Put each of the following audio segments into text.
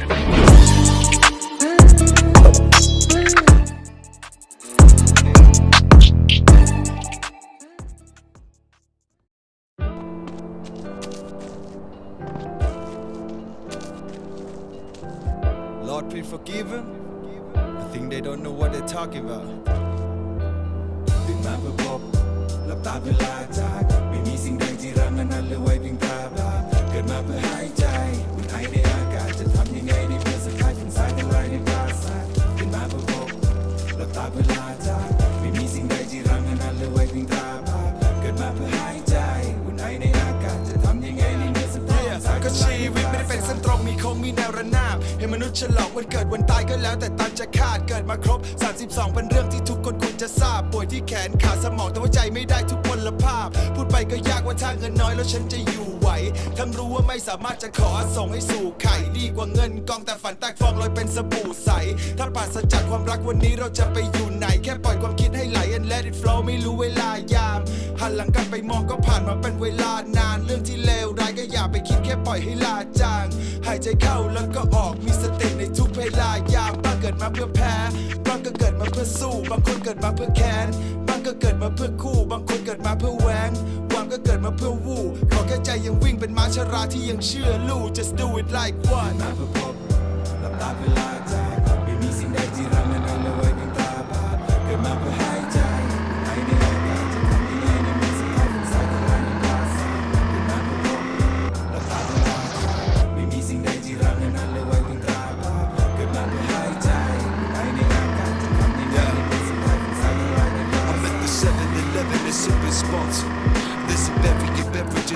Lord, please forgive them. I think they don't know what they're talking about. ตื่นมาเพื่อพบหลับตาเพื่อลาจากไม่มีสิ่งใดที่รังนั้นนั้นเหลยไว้ ฉลองวันเกิดวันตายก็แล้วแต่ตามจะคาดเกิดมาครบ 32 เป็นเรื่องที่ทุกคนควรจะทราบ ป่วยที่แขนขาสมองแต่ว่าใจไม่ได้ทุกพลภาพ พูดไปก็ยากว่าถ้าเงินน้อยแล้วฉันจะอยู่ไหวทั้งรู้ว่าไม่สามารถจะขอส่งให้สู่ไข่ดีกว่าเงินกองแต่ฝันแตกฟองลอยเป็นสบู่ใส ถ้าปราศจากความรักวันนี้เราจะไปอยู่ไหน แค่ปล่อยความคิดให้ไหล and let it flow ไม่รู้เวลายาม หันหลังกลับไปมองก็ผ่านมาเป็นเวลานานเรื่องที่เลวร้ายก็อย่าไปคิดแค่ปล่อยให้ลาจางายใจเข้าแล้วก็ออกมีสติในทุกเวลายามบางเกิดมาเพื่อแพ้บางก็เกิดมาเพื่อสู้ บางคนเกิดมาเพื่อแค้นบางก็เกิดมาเพื่อคู่ บางคนเกิดมาเพื่อแหวงหวังก็เกิดมาเพื่อวู่ขอแค่ใจยังวิ่งเป็นม้าชราที่ยังเชื่อลู่ just do it like one มาเพื่อพบหลับตาเพื่อลาจากไม่มีสิ่งใดที่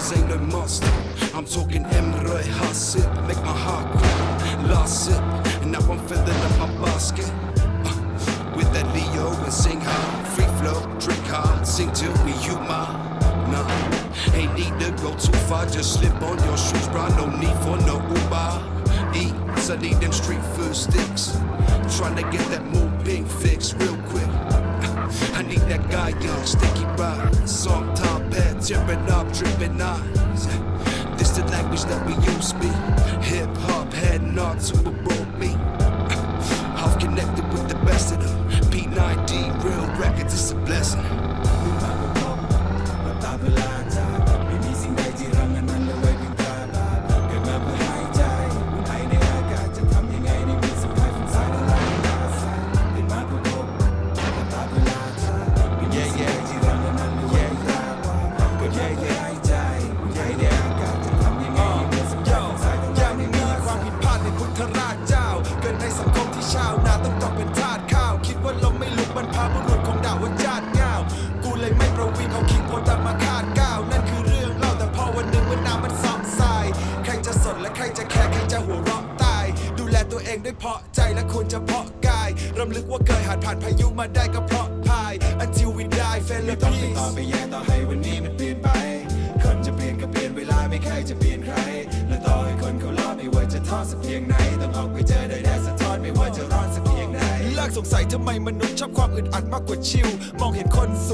beverages ain't no monster. I'm talking hot sip, make my heart grip. Last sip, and now I'm filling up my basket. Uh, with that Leo and sing hard, free flow, drink hard, sing till we you mine. Nah, ain't need to go too far, just slip on your shoes, bro. No need for no Uber. Eats, I need them street food sticks. Trying to get that move pink fix real quick. I need that guy young, sticky ride. Tearing up, dripping eyes. This the language that we use speak. Hip hop head nod to a broad beat. I've connected with the best of them. P9D, real records, it's a blessing. พราะใจและควรจะเพาะกาย รำลึกว่าเคยผ่านผ่านพายุมาได้ก็เพราะพาย until we die เฟลไม่ต้องไป peace ต่อไปแย่ต่อให้วันนี้มันเปลี่ยนไป คนจะเปลี่ยนก็เปลี่ยนเวลาไม่เคยจะเปลี่ยนใคร และต่อให้คนเขาล้อไม่ว่าจะท้อสักเพียงไหน ต้องออกไปเจอได้แดดสะท้อนไม่ว่าจะร้อนสักเพียงไหน เลิกสงสัยทำไมมนุษย์ชอบความอึดอัดมากกว่าชิล มองเห็นคนสู